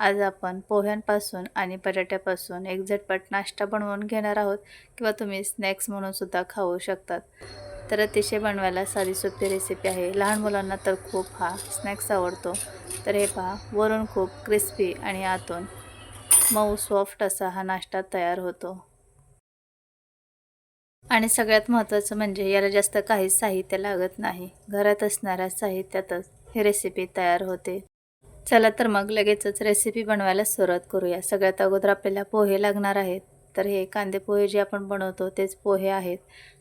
आज आपण पोह्यांपासून आणि बटाट्यापासून एक झटपट नाश्ता बनवून घेणार आहोत किंवा तुम्ही स्नॅक्स म्हणून सुद्धा खाऊ शकतात. तर अतिशय बनवायला साधी सोपी रेसिपी आहे. लहान मुलांना तर खूप हा स्नॅक्स आवडतो. तर हे पहा वरून खूप क्रिस्पी आणि आतून मऊ सॉफ्ट असा हा नाश्ता तयार होतो. आणि सगळ्यात महत्त्वाचं म्हणजे याला जास्त काही साहित्य लागत नाही. घरात असणाऱ्या साहित्यातच ही रेसिपी तयार होते. चला तर मग लगेचच रेसिपी बनवायला सुरुवात करूया. सगळ्यात अगोदर आपल्याला पोहे लागणार आहेत. तर हे कांदे पोहे जे आपण बनवतो तेच पोहे आहेत.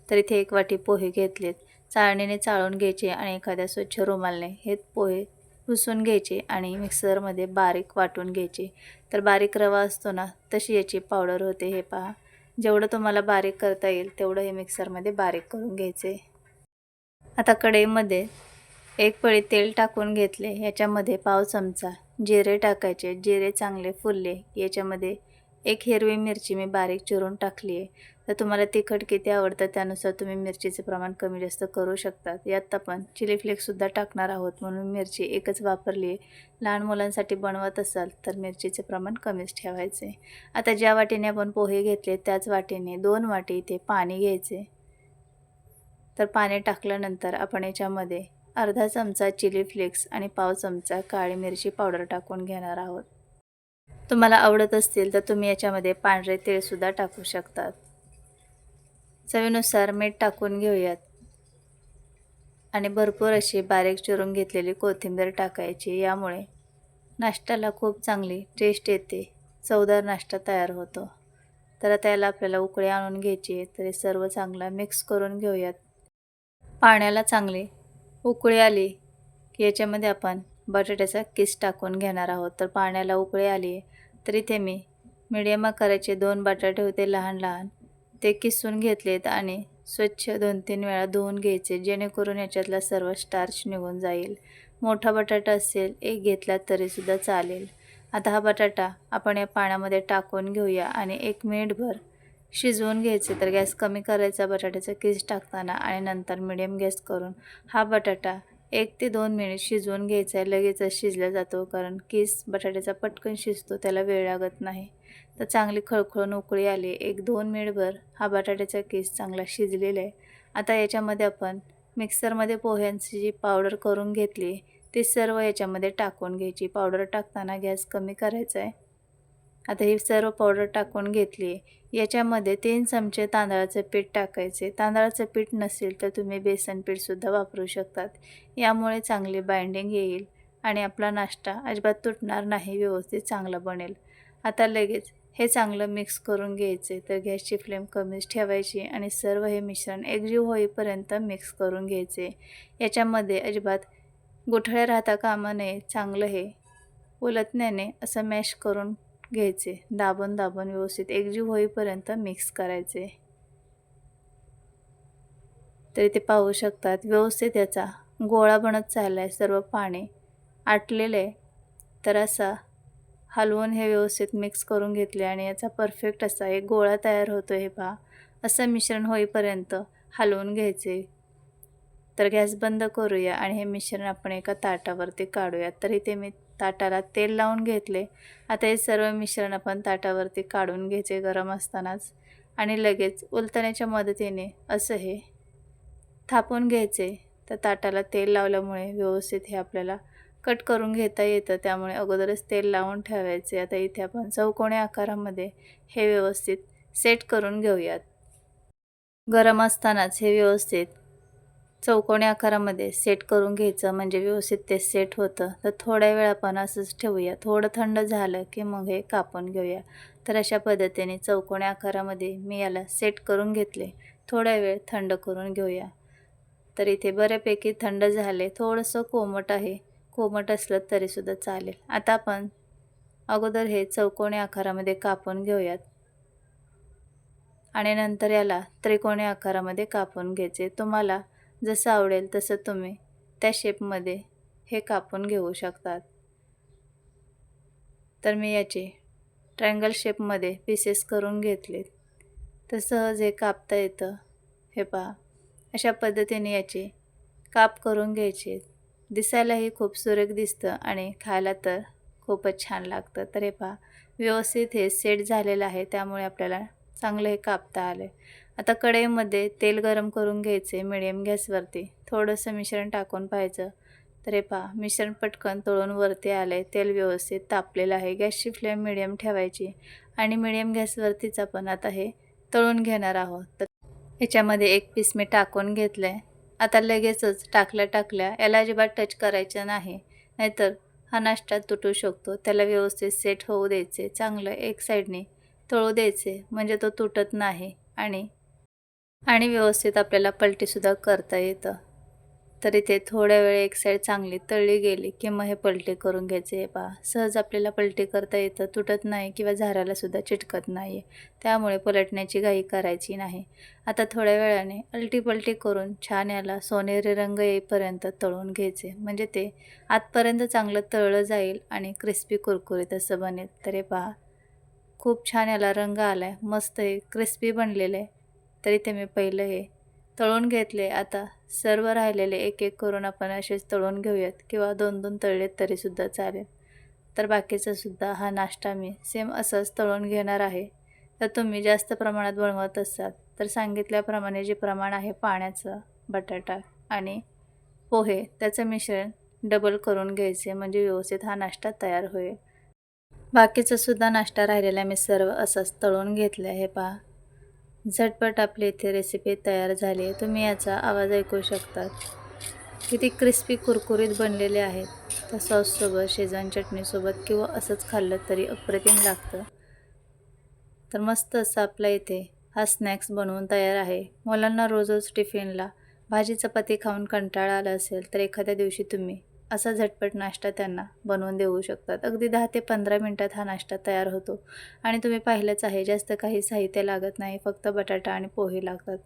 तर इथे एक वाटी पोहे घेतलेत. चाळणीने चाळून घ्यायचे आणि एखाद्या स्वच्छ रुमालने हे पोहे पुसून घ्यायचे आणि मिक्सरमध्ये बारीक वाटून घ्यायचे. तर बारीक रवा असतो ना तशी याची पावडर होते. हे पहा जेवढं तुम्हाला बारीक करता येईल तेवढं हे मिक्सरमध्ये बारीक करून घ्यायचे. आता कढईमध्ये एक पळी तेल टाकून घेतले याच्यामध्ये पाव चमचा जिरे टाकायचे जिरे चांगले फुलले याच्यामध्ये एक हिरवी मिरची मी बारीक चिरून टाकली आहे तर तुम्हाला तिखट किती आवडतं त्यानुसार तुम्ही मिरचीचे प्रमाण कमी जास्त करू शकतात. यात आपण चिली फ्लेक्ससुद्धा टाकणार आहोत म्हणून मिरची एकच वापरली आहे लहान मुलांसाठी बनवत असाल तर मिरचीचे प्रमाण कमीच ठेवायचे. आता ज्या वाटीने आपण पोहे घेतले त्याच वाटीने दोन वाटी इथे पाणी घ्यायचे. तर पाणी टाकल्यानंतर आपण याच्यामध्ये अर्धा चमचा चिली फ्लेक्स आणि पाव चमचा काळी मिरची पावडर टाकून घेणार आहोत. तुम्हाला आवडत असतील तर तुम्ही याच्यामध्ये पांढरे तेलसुद्धा टाकू शकतात. चवीनुसार मीठ टाकून घेऊयात. आणि भरपूर अशी बारीक चिरून घेतलेली कोथिंबीर टाकायची यामुळे नाश्त्याला खूप चांगली टेस्ट येते. चवदार नाश्ता तयार होतो. तर त्याला आपल्याला उकळी आणून घ्यायची तरी सर्व चांगलं मिक्स करून घेऊयात. पाण्याला चांगली उकळी आली की याच्यामध्ये आपण बटाट्याचा किस टाकून घेणार आहोत. तर पाण्याला उकळी आली तर इथे मी मिडियम आकाराचे दोन बटाटे होते लहान लहान. ते किसून घेतलेत आणि स्वच्छ दोन तीन वेळा धुवून घ्यायचे जेणेकरून याच्यातला सर्व स्टार्च निघून जाईल. मोठा बटाटा असेल एक घेतला तरीसुद्धा चालेल. आता हा बटाटा आपण या पाण्यामध्ये टाकून घेऊया आणि एक मिनिटभर शिजवून घ्यायचे. तर गॅस कमी करायचा बटाट्याचा किस टाकताना आणि नंतर मिडियम गॅस करून हा बटाटा एक ते दोन मिनिट शिजवून घ्यायचा आहे. लगेचच शिजला जातो कारण किस बटाट्याचा पटकन शिजतो त्याला वेळ लागत नाही. तर चांगली खळखळून उकळी आली. एक दोन मिनिटभर हा बटाट्याचा किस चांगला शिजलेला आहे. आता याच्यामध्ये आपण मिक्सरमध्ये पोह्यांची जी पावडर करून घेतली ती सर्व याच्यामध्ये टाकून घ्यायची. पावडर टाकताना गॅस कमी करायचा आहे. आता ही सर्व पावडर टाकून घेतली. आहे याच्यामध्ये तीन चमचे तांदळाचं पीठ टाकायचे. तांदळाचं पीठ नसेल तर तुम्ही बेसन पीठसुद्धा वापरू शकतात. यामुळे चांगली बाइंडिंग येईल आणि आपला नाश्ता अजिबात तुटणार नाही व्यवस्थित चांगला बनेल. आता लगेच हे चांगलं मिक्स करून घ्यायचे. तर गॅसची फ्लेम कमीच ठेवायची आणि सर्व हे मिश्रण एकजीव होईपर्यंत मिक्स करून घ्यायचे. याच्यामध्ये अजिबात गोठळ्या राहता कामा नये. चांगलं हे उलटण्याने असं मॅश करून घ्यायचे. दाबून दाबून व्यवस्थित एकजीव होईपर्यंत मिक्स करायचे. तरी ते पाहू शकतात. व्यवस्थित याचा गोळा बनत चालला आहे सर्व पाणी. आटलेलं आहे तर असा हलवून हे व्यवस्थित मिक्स करून घेतले आणि याचा परफेक्ट असा एक गोळा तयार होतो हे पहा. असं मिश्रण होईपर्यंत हलवून घ्यायचे. तर गॅस बंद करूया आणि हे मिश्रण आपण एका ताटावरती काढूया. तरी ते मी ताटाला तेल लावून घेतले. आता हे सर्व मिश्रण आपण ताटावरती काढून घ्यायचे गरम असतानाच आणि लगेच उलटण्याच्या मदतीने असं हे थापून घ्यायचे. तर ताटाला तेल लावल्यामुळे व्यवस्थित हे आपल्याला कट करून घेता येतं. त्यामुळे अगोदरच तेल लावून ठेवायचे. आता इथे आपण चौकोणी आकारामध्ये हे व्यवस्थित सेट करून घेऊयात. गरम असतानाच हे व्यवस्थित चौकोनी आकारामध्ये सेट करून घ्यायचं म्हणजे व्यवस्थित ते सेट होतं. तर थोड्या वेळ आपण असंच ठेवूया. थोडं थंड झालं की मग हे कापून घेऊया. तर अशा पद्धतीने चौकोनी आकारामध्ये मी याला सेट करून घेतले. थोड्या वेळ थंड करून घेऊया. तर इथे बऱ्यापैकी थंड झाले. थोडंसं कोमट आहे. कोमट असलं तरीसुद्धा चालेल. आता आपण अगोदर हे चौकोनी आकारामध्ये कापून घेऊयात. आणि नंतर याला त्रिकोणी आकारामध्ये कापून घ्यायचे. तुम्हाला जसं आवडेल तसं तुम्ही त्या शेपमध्ये हे कापून घेऊ शकतात. तर मी याचे ट्रँगल शेपमध्ये पीसेस करून घेतलेत. तर सहज हे कापता येतं. हे पहा. अशा पद्धतीने याचे काप करून घ्यायचे. दिसायलाही खूप सुरेख दिसतं आणि खायला तर खूपच छान लागतं. तर हे पहा. व्यवस्थित हे सेट झालेलं आहे. त्यामुळे आपल्याला चांगलं हे कापता आलं आता कढईमध्ये तेल गरम करून घ्यायचे मिडियम गॅसवरती थोडंसं मिश्रण टाकून पाहायचं. तर हे पहा मिश्रण पटकन तळून वरती आलं आहे तेल व्यवस्थित तापलेलं आहे. गॅसची फ्लेम मिडियम ठेवायची. आणि मिडियम गॅसवरतीच आपण आता हे तळून घेणार आहोत. तर ह्याच्यामध्ये एक पीस मी टाकून घेतलं आहे आता लगेचच टाकल्या टाकल्या याला अजिबात टच करायचं नाही. नाहीतर हा नाश्ता तुटू शकतो. त्याला व्यवस्थित सेट होऊ द्यायचे. चांगलं एक साईडने तळू द्यायचे. म्हणजे तो तुटत नाही. आणि आणि व्यवस्थित आपल्याला पलटीसुद्धा करता येतं. तर इथे थोड्या वेळ एक साईड चांगली तळली गेली की मग हे पलटी करून घ्यायचे. हे पहा सहज आपल्याला पलटी करता येतं तुटत नाही किंवा झाडालासुद्धा चिटकत नाही त्यामुळे पलटण्याची घाई करायची नाही. आता थोड्या वेळाने अलटी पलटी करून छान याला सोनेरी रंग येईपर्यंत तळून घ्यायचे. म्हणजे ते आतपर्यंत चांगलं तळलं जाईल आणि क्रिस्पी कुरकुरीत असं बनेल. तर हे पहा खूप छान याला रंग आला आहे मस्त हे क्रिस्पी बनलेलं. आहे तरी ते मी पहिलं हे. तळून घेतले आता. सर्व राहिलेले एक एक करून आपण असेच तळून घेऊयात किंवा दोन दोन तळलेत तरीसुद्धा चालेल. तर बाकीचासुद्धा हा नाश्ता मी सेम असंच तळून घेणार आहे. तर तुम्ही जास्त प्रमाणात बनवत असाल तर सांगितल्याप्रमाणे जे प्रमाण आहे पाण्याचं बटाटा आणि पोहे त्याचं मिश्रण डबल करून घ्यायचे म्हणजे व्यवस्थित हा नाश्ता तयार होईल. बाकीचंसुद्धा नाश्ता राहिलेला मी सर्व असंच तळून घेतलं आहे पहा. झटपट आपली इथे रेसिपी तयार झाली. आहे तुम्ही याचा आवाज ऐकू शकतात. किती क्रिस्पी कुरकुरीत बनलेले आहेत. तर सॉससोबत शेजवान चटणीसोबत किंवा असंच खाल्लं तरी अप्रतिम लागतं. तर मस्त असं आपल्या इथे हा स्नॅक्स बनवून तयार आहे. मुलांना रोज रोज टिफिनला भाजी चपाती खाऊन कंटाळा आला असेल तर एखाद्या दिवशी तुम्ही असा झटपट नाश्ता त्यांना बनवून देऊ शकतात. अगदी दहा ते पंधरा मिनटात हा नाश्ता तयार होतो. आणि तुम्ही पाहिलंच आहे जास्त काही साहित्य लागत नाही फक्त बटाटा आणि पोहे लागतात.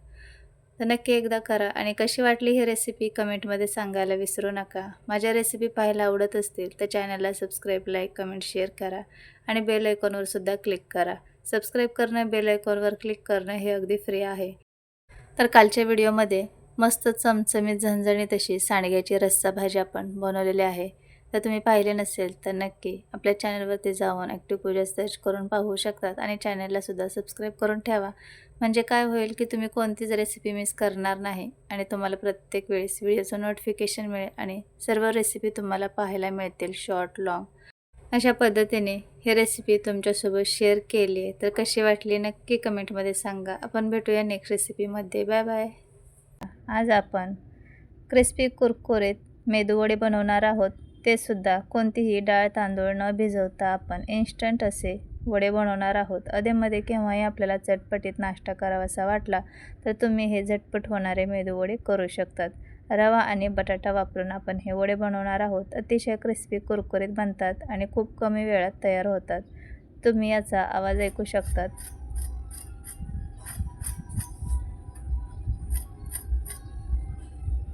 तर नक्की एकदा करा. आणि कशी वाटली ही रेसिपी कमेंटमध्ये सांगायला विसरू नका. माझ्या रेसिपी पाहायला आवडत असतील तर चॅनलला सबस्क्राईब लाईक कमेंट शेअर करा. आणि बेल आयकॉनवर सुद्धा क्लिक करा. सबस्क्राईब करणं बेल आयकॉनवर क्लिक करणं हे अगदी फ्री आहे. तर कालच्या व्हिडिओमध्ये मस्त चमचमीत झणझणीत अशी सांडग्याची रस्सा भाजी आपण बनवलेली आहे. तर तुम्ही पाहिले नसेल तर नक्की आपल्या चॅनलवरती जाऊन ॲक्टिव्ह पूजा सर्च करून पाहू शकतात आणि चॅनललासुद्धा सबस्क्राईब करून ठेवा. म्हणजे काय होईल की तुम्ही कोणतीच रेसिपी मिस करणार नाही आणि तुम्हाला प्रत्येक वेळेस व्हिडिओचं नोटिफिकेशन मिळेल आणि सर्व रेसिपी तुम्हाला पाहायला मिळतील शॉर्ट लाँग अशा पद्धतीने ही रेसिपी तुमच्यासोबत शेअर केली आहे. तर कशी वाटली नक्की कमेंटमध्ये सांगा. आपण भेटूया नेक्स्ट रेसिपीमध्ये बाय बाय आज आपण क्रिस्पी कुरकुरीत मेदूवडे बनवणार आहोत. ते सुद्धा कोणतीही डाळ तांदूळ न भिजवता आपण इन्स्टंट असे वडे बनवणार आहोत. अधेमध्ये केव्हाही आपल्याला चटपटीत नाश्ता करावासा वाटला तर तुम्ही हे झटपट होणारे मेदूवडे करू शकतात. रवा आणि बटाटा वापरून आपण हे वडे बनवणार आहोत. अतिशय क्रिस्पी कुरकुरीत बनतात आणि खूप कमी वेळात तयार होतात. तुम्ही याचा आवाज ऐकू शकतात.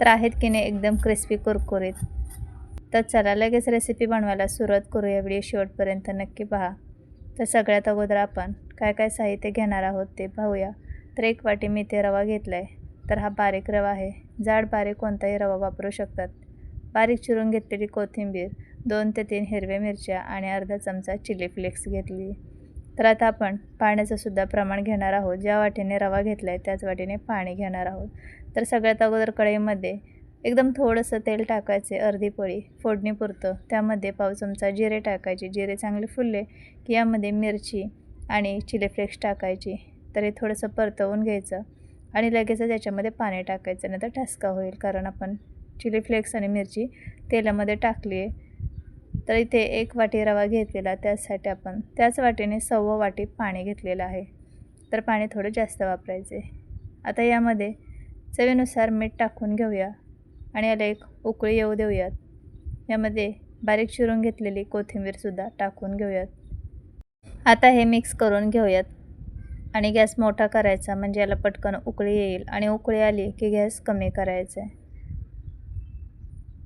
तर आहेत की नाही एकदम क्रिस्पी कुरकुरीत. तर चला लगेच रेसिपी बनवायला सुरुवात करूया. व्हिडिओ शेवटपर्यंत नक्की पहा. तर सगळ्यात अगोदर आपण काय काय साहित्य घेणार आहोत ते पाहूया. तर एक वाटी मी ते रवा घेतला आहे तर हा बारीक रवा आहे. जाड बारीक कोणताही रवा वापरू शकतात. बारीक चिरून घेतलेली कोथिंबीर दोन ते तीन हिरव्या मिरच्या आणि अर्धा चमचा चिली फ्लेक्स घेतली. तर आता आपण पाण्याचंसुद्धा प्रमाण घेणार आहोत. ज्या वाटीने रवा घेतला आहे त्याच वाटीने पाणी घेणार आहोत. तर सगळ्यात अगोदर कढईमध्ये एकदम थोडंसं तेल टाकायचे अर्धी पोळी फोडणीपुरतं त्यामध्ये पाव चमचा जिरे टाकायचे. जिरे चांगले फुलले की यामध्ये मिरची आणि चिली फ्लेक्स टाकायची. तर हे थोडंसं परतवून घ्यायचं आणि लगेच त्याच्यामध्ये पाणी टाकायचं. नाही तर ठसका होईल कारण आपण चिली फ्लेक्स आणि मिरची तेलामध्ये टाकली आहे. तर इथे एक वाटी रवा घेतलेला. त्यासाठी आपण त्याच वाटीने सव्वा वाटी पाणी घेतलेलं आहे. तर पाणी थोडं जास्त वापरायचे. आता यामध्ये चवीनुसार मीठ टाकून घेऊया आणि याला एक उकळी येऊ देऊयात. यामध्ये बारीक चिरून घेतलेली कोथिंबीरसुद्धा टाकून घेऊयात. आता हे मिक्स करून घेऊयात. आणि गॅस मोठा करायचा म्हणजे याला पटकन उकळी येईल. आणि उकळी आली की गॅस कमी करायचा आहे.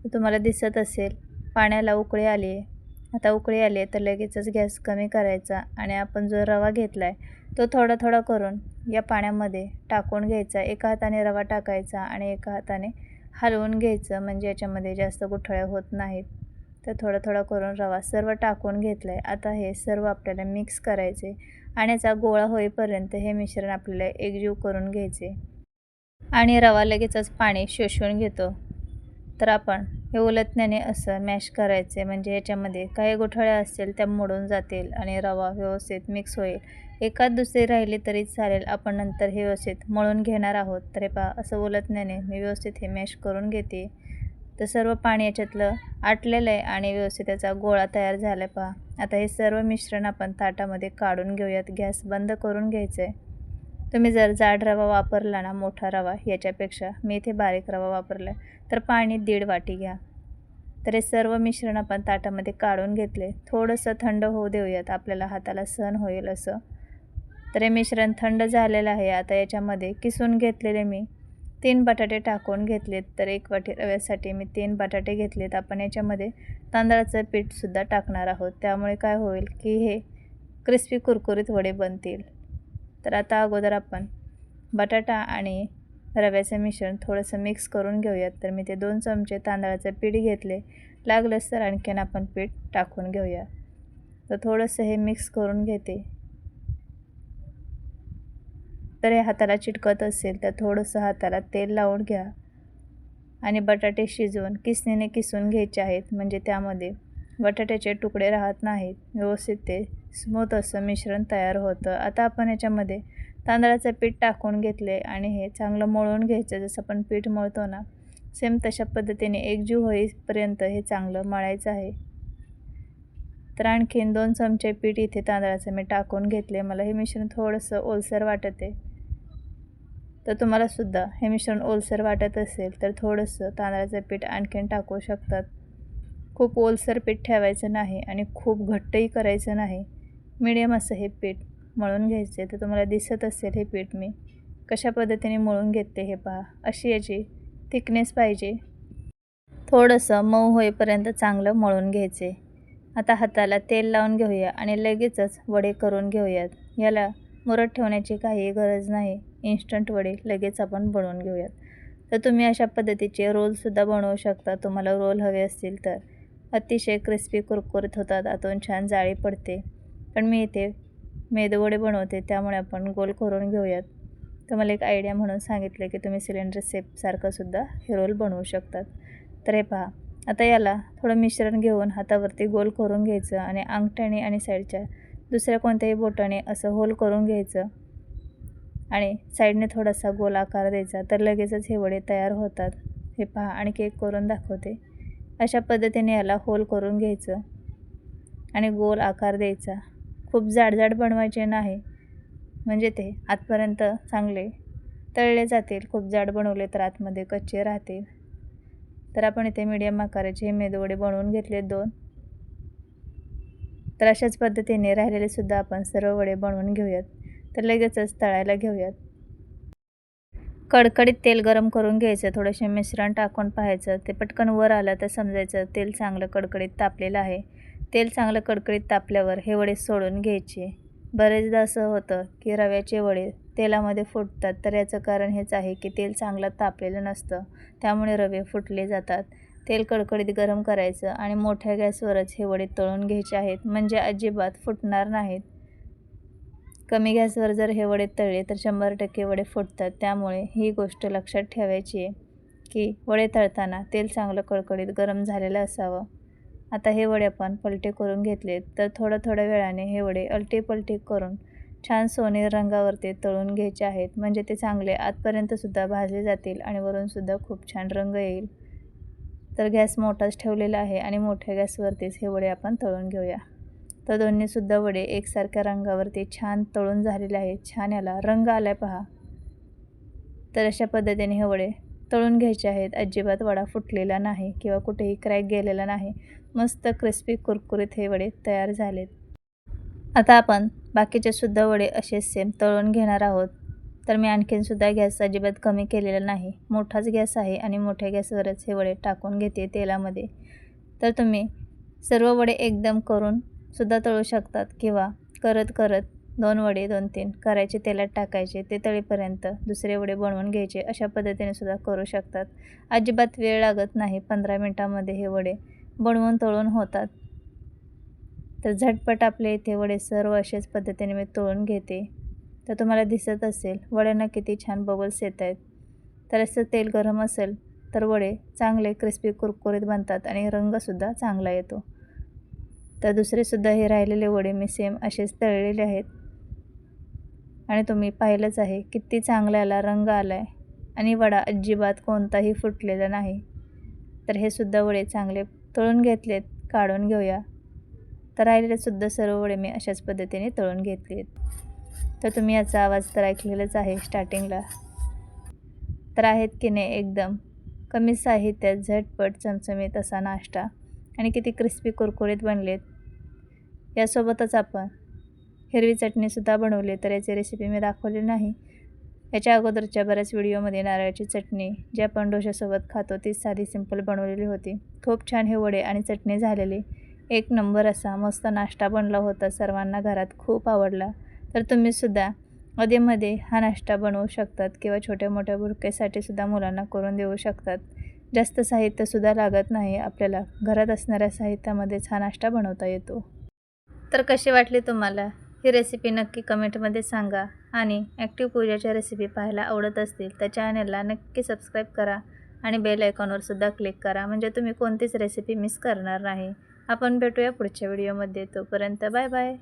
तुम्हाला दिसत असेल पाण्याला उकळी आली आहे. आता उकळी आली आहे तर लगेचच गॅस कमी करायचा आणि आपण जो रवा घेतला आहे तो थोडा थोडा करून या पाण्यामध्ये टाकून घ्यायचा. एका हाताने रवा टाकायचा आणि एका हाताने हलवून घ्यायचं म्हणजे याच्यामध्ये जास्त गुठळ्या होत नाहीत. तर थोडा थोडा करून रवा सर्व टाकून घेतलं आहे आता हे सर्व आपल्याला मिक्स करायचे आणि याचा गोळा होईपर्यंत हे मिश्रण आपल्याला एकजीव करून घ्यायचे. आणि रवा लगेचच पाणी शोषून घेतो. तर आपण हे उलटण्याने असं मॅश करायचे. म्हणजे याच्यामध्ये काही गोठळ्या असतील त्या मोडून जातील आणि रवा व्यवस्थित मिक्स होईल. एकात दुसरी राहिली तरी चालेल. आपण नंतर हे व्यवस्थित मळून घेणार आहोत. तर हे पहा असं उलटण्याने मी व्यवस्थित हे मॅश करून घेते. तर सर्व पाणी याच्यातलं आटलेलं आहे आणि व्यवस्थित त्याचा गोळा तयार झाला आहे पहा. आता हे सर्व मिश्रण आपण ताटामध्ये काढून घेऊयात. गॅस बंद करून घ्यायचं आहे तुम्ही जर जाड रवा वापरला ना मोठा रवा याच्यापेक्षा मी इथे बारीक रवा वापरला तर पाणी दीड वाटी घ्या. तर हे सर्व मिश्रण आपण ताटामध्ये काढून घेतले. थोडंसं थंड होऊ देऊयात आपल्याला हाताला सहन होईल असं. तर हे मिश्रण थंड झालेलं आहे आता याच्यामध्ये किसून घेतलेले मी. तीन बटाटे टाकून घेतलेत तर एक वाटी रव्यासाठी मी तीन बटाटे घेतलेत. आपण याच्यामध्ये तांदळाचं पीठसुद्धा टाकणार आहोत. त्यामुळे काय होईल की हे क्रिस्पी कुरकुरीत वडे बनतील. तर आता अगोदर आपण बटाटा आणि रव्याचं मिश्रण थोडंसं मिक्स करून घेऊयात. तर मी ते दोन चमचे तांदळाचं पीठ घेतले. लागलंच तर आणखीन आपण पीठ टाकून घेऊया. तर थोडंसं हे मिक्स करून घेते. तर हे हाताला चिटकत असेल तर थोडंसं हाताला तेल लावून घ्या. आणि बटाटे शिजवून किसणीने किसून घ्यायचे आहेत. म्हणजे त्यामध्ये बटाट्याचे तुकडे राहत नाहीत. व्यवस्थित ते स्मूथ असं मिश्रण तयार होतं. आता आपण याच्यामध्ये तांदळाचं पीठ टाकून घेतले आणि हे चांगलं मळून घ्यायचं. जसं आपण पीठ मळतो ना सेम तशा पद्धतीने एकजीव होईपर्यंत हे चांगलं मळायचं आहे. तर आणखीन दोन चमचे पीठ इथे तांदळाचं मी टाकून घेतले. मला हे मिश्रण थोडंसं ओलसर वाटत. आहे तर तुम्हालासुद्धा हे मिश्रण ओलसर वाटत असेल तर थोडंसं तांदळाचं पीठ आणखीन टाकू शकतात. खूप ओलसर पीठ ठेवायचं नाही आणि खूप घट्टही करायचं नाही. मिडियम असं हे पीठ मळून घ्यायचे तर तुम्हाला दिसत असेल हे पीठ मी. कशा पद्धतीने मळून घेते हे पहा. अशी याची थिकनेस पाहिजे. थोडंसं मऊ होईपर्यंत चांगलं मळून घ्यायचे. आता हाताला तेल लावून घेऊया आणि लगेचच वडे करून घेऊयात. याला मुरत ठेवण्याची काही गरज नाही. इन्स्टंट वडे लगेच आपण बनवून घेऊयात. तर तुम्ही अशा पद्धतीचे रोलसुद्धा बनवू शकता. तुम्हाला रोल हवे असतील तर. अतिशय क्रिस्पी कुरकुरीत होतात. आतून छान जाळी पडते. पण मी इथे मेदवडे बनवते. त्यामुळे आपण गोल करून घेऊयात. तुम्हाला एक आयडिया म्हणून सांगितलं की तुम्ही सिलेंडर सेपसारखंसुद्धा हे रोल बनवू शकतात. तर हे पहा. आता याला थोडं मिश्रण घेऊन हातावरती गोल करून घ्यायचं आणि अंगठ्याने आणि साईडच्या दुसऱ्या कोणत्याही बोटाने असं होल करून घ्यायचं. आणि साईडने थोडासा गोल आकार द्यायचा. तर लगेचच हे वडे तयार होतात. हे पहा. आणि केक करून दाखवते. अशा पद्धतीने याला होल करून घ्यायचं आणि गोल आकार द्यायचा. खूप जाडजाड बनवायचे नाही. म्हणजे ते आतपर्यंत चांगले तळले जातील. खूप जाड बनवले तर आतमध्ये कच्चे राहतील. तर आपण इथे मीडियम आकाराचे हे मेदवडे बनवून घेतले दोन. तर अशाच पद्धतीने राहिलेले सुद्धा आपण सर्व वडे बनवून घेऊयात. तर लगेचच तळायला घेऊयात. कडकडीत तेल गरम करून घ्यायचं थोडेसे मिश्रण टाकून पाहायचं ते पटकन वर आलं तर समजायचं तेल चांगलं कडकडीत तापलेलं आहे. तेल चांगलं कडकडीत तापल्यावर हे वडे सोडून घ्यायचे. बरेचदा असं होतं की रव्याचे वडे तेलामध्ये फुटतात तर याचं कारण हेच आहे की तेल चांगलं तापलेलं नसतं त्यामुळे रवे फुटले जातात. तेल कडकडीत गरम करायचं आणि मोठ्या गॅसवरच हे वडे तळून घ्यायचे आहेत म्हणजे अजिबात फुटणार नाहीत. कमी गॅसवर जर हे वडे तळले तर शंभर टक्के वडे फुटतात. त्यामुळे ही गोष्ट लक्षात ठेवायची आहे की वडे तळताना तेल चांगलं कडकडीत गरम झालेलं असावं. आता हे वडे आपण पलटे करून घेतले तर थोड्या थोड्या वेळाने हे वडे अलटे पलटे करून छान सोनेरी रंगावरती तळून घ्यायचे आहेत. म्हणजे ते चांगले आतपर्यंतसुद्धा भाजले जातील आणि वरूनसुद्धा खूप छान रंग येईल. तर गॅस मोठाच ठेवलेला आहे आणि मोठ्या गॅसवरतीच हे वडे आपण तळून घेऊया. तर दोन्हीसुद्धा वडे एकसारख्या रंगावरती छान तळून झालेले आहेत. छान याला रंग आला पहा. तर अशा पद्धतीने हे वडे तळून घ्यायचे आहेत. अजिबात वडा फुटलेला नाही किंवा कुठेही क्रॅक गेलेला नाही. मस्त क्रिस्पी कुरकुरीत हे वडे तयार झालेत. आता आपण बाकीचे सुद्धा वडे असेच सेम तळून घेणार आहोत. तर मी आणखीनसुद्धा गॅस अजिबात कमी केलेला नाही. मोठाच गॅस आहे आणि मोठ्या गॅसवरच हे वडे टाकून घेते तेलामध्ये. तर तुम्ही सर्व वडे एकदम करून सुद्धा तळू शकतात किंवा करत करत दोन वडे दोन तीन करायचे तेलात टाकायचे ते तळीपर्यंत दुसरे वडे बनवून घ्यायचे अशा पद्धतीने सुद्धा करू शकतात. अजिबात वेळ लागत नाही पंधरा मिनटामध्ये हे वडे बनवून तळून होतात. तर झटपट आपले इथे वडे सर्व अशाच पद्धतीने मी तळून घेते. तर तुम्हाला दिसत असेल वड्यांना किती छान बबल्स येत आहेत. तर असं तेल गरम असेल तर वडे चांगले क्रिस्पी कुरकुरीत बनतात आणि रंगसुद्धा चांगला येतो. तर दुसरेसुद्धा हे राहिलेले वडे मी सेम असेच तळलेले आहेत. आणि तुम्ही पाहिलंच आहे किती चांगला याला रंग आला आहे आणि वडा अजिबात कोणताही फुटलेला नाही. तर हे सुद्धा वडे चांगले तळून घेतलेत काढून घेऊया. तर राहिलेले सुद्धा सर्व वडे मी अशाच पद्धतीने तळून घेतलेत. तर तुम्ही याचा आवाज तर ऐकलेलाच आहे स्टार्टिंगला तर आहेत की नाही एकदम. कमी साहित्यात झटपट चमचमीत असा नाश्ता. आणि किती क्रिस्पी कुरकुरीत बनलेत. यासोबतच आपण हिरवी चटणीसुद्धा बनवली तर याची रेसिपी मी दाखवली नाही. याच्या अगोदरच्या बऱ्याच व्हिडिओमध्ये नारळाची चटणी जी आपण डोशासोबत खातो ती साधी सिंपल बनवलेली होती. खूप छान हे वडे आणि चटणी झालेली. एक नंबर असा मस्त नाश्ता बनला होता. सर्वांना घरात खूप आवडला. तर तुम्हीसुद्धा अधेमध्ये हा नाश्ता बनवू शकतात किंवा छोट्या मोठ्या बुरकेसाठी सुद्धा मुलांना करून देऊ शकतात. जास्त साहित्यसुद्धा लागत नाही. आपल्याला घरात असणाऱ्या साहित्यामध्येच हा नाश्ता बनवता येतो. तर कशी वाटली तुम्हाला? ही रेसिपी नक्की कमेंटमध्ये सांगा. आणि ॲक्टिव्ह पूजाच्या रेसिपी पाहायला आवडत असतील तर चॅनलला नक्की सबस्क्राईब करा. आणि बेल आयकॉनवर सुद्धा क्लिक करा. म्हणजे तुम्ही कोणतीच रेसिपी मिस करणार नाही. आपण भेटूया पुढच्या व्हिडिओमध्ये तोपर्यंत बाय बाय